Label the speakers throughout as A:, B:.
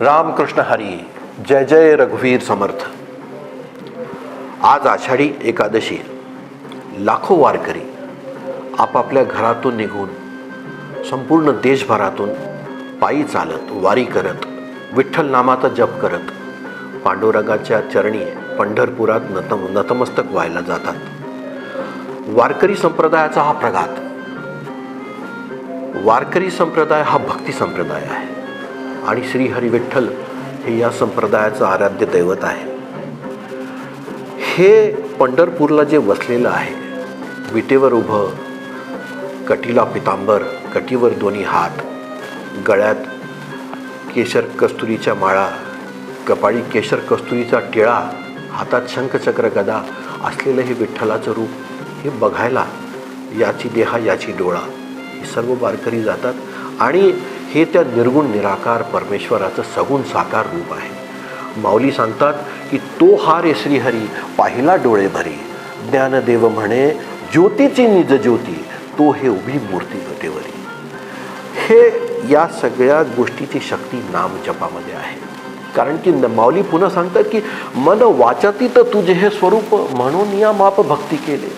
A: रामकृष्ण हरी जय जय रघुवीर समर्थ. आज आषाढी एकादशी. लाखो वारकरी आपापल्या घरातून निघून संपूर्ण देशभरातून पायी चालत वारी करत विठ्ठल नामाचा जप करत पांडुरंगाच्या चरणी पंढरपुरात नतम नतमस्तक व्हायला जातात. वारकरी संप्रदायाचा हा प्रघात. वारकरी संप्रदाय हा भक्ती संप्रदाय आहे. आणि श्रीहरी विठ्ठल हे या संप्रदायाचं आराध्य दैवत आहे. हे पंढरपूरला जे वसलेलं आहे विटेवर उभं कटीला पितांबर कटीवर दोन्ही हात गळ्यात केशर कस्तुरीच्या माळा कपाळी केशर कस्तुरीचा टिळा हातात शंखचक्र गदा असलेलं हे विठ्ठलाचं रूप हे बघायला याची देहा याची डोळा हे सर्व वारकरी जातात. आणि हे त्या निर्गुण निराकार परमेश्वराचं सगुण साकार रूप आहे. माऊली सांगतात की तो हा रे श्रीहरी पाहिला डोळे भरी. ज्ञानदेव म्हणे ज्योतीची निज ज्योती तो हे उभी मूर्ती गटेवरी हे या सगळ्या गोष्टीची शक्ती नामजपामध्ये आहे. कारण की न- माऊली पुन्हा सांगतात की मन वाचातीत तुझे हे स्वरूप म्हणून या माप भक्ती केले.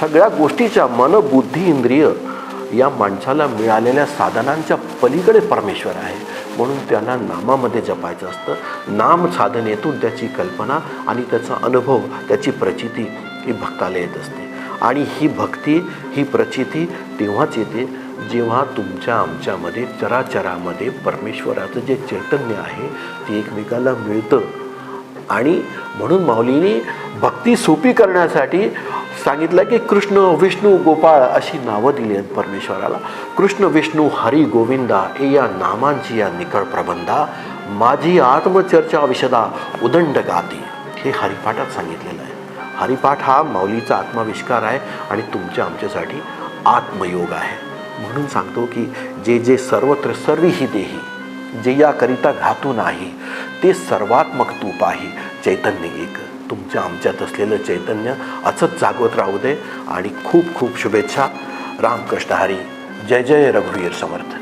A: सगळ्या गोष्टीच्या मन बुद्धी इंद्रिय या माणसाला मिळालेल्या साधनांच्या पलीकडे परमेश्वर आहे. म्हणून त्यांना नामामध्ये जपायचं असतं. नाम साधनेतून त्याची कल्पना आणि त्याचा अनुभव त्याची प्रचिती ही भक्ताला येत असते. आणि ही भक्ती ही प्रचिती तेव्हाच येते जेव्हा तुमच्या आमच्यामध्ये चराचरामध्ये परमेश्वराचं जे चैतन्य आहे ते एकमेकाला मिळतं. आणि म्हणून माऊलीने भक्ती सोपी करण्यासाठी सांगितलं की कृष्ण विष्णू गोपाळ अशी नावं दिली आहेत परमेश्वराला. कृष्ण विष्णू हरी गोविंदा ए या नामांची या निकळ प्रबंधा माझी आत्मचर्चा विशदा उदंड गाती. हे हरिपाठात सांगितलेलं आहे. हरिपाठ हा माऊलीचा आत्माविष्कार आहे आणि तुमच्या आमच्यासाठी आत्मयोग आहे. म्हणून सांगतो की जे जे सर्वत्र सर्वीही देही जे याकरिता घातू नाही ते सर्वात्मक तू पाही. चैतन्य एक. तुमच्या आमच्यात असलेलं चैतन्य असंच जागवत राहू दे. आणि खूप खूप शुभेच्छा. रामकृष्ण हरी. जय जय रघुवीर समर्थ.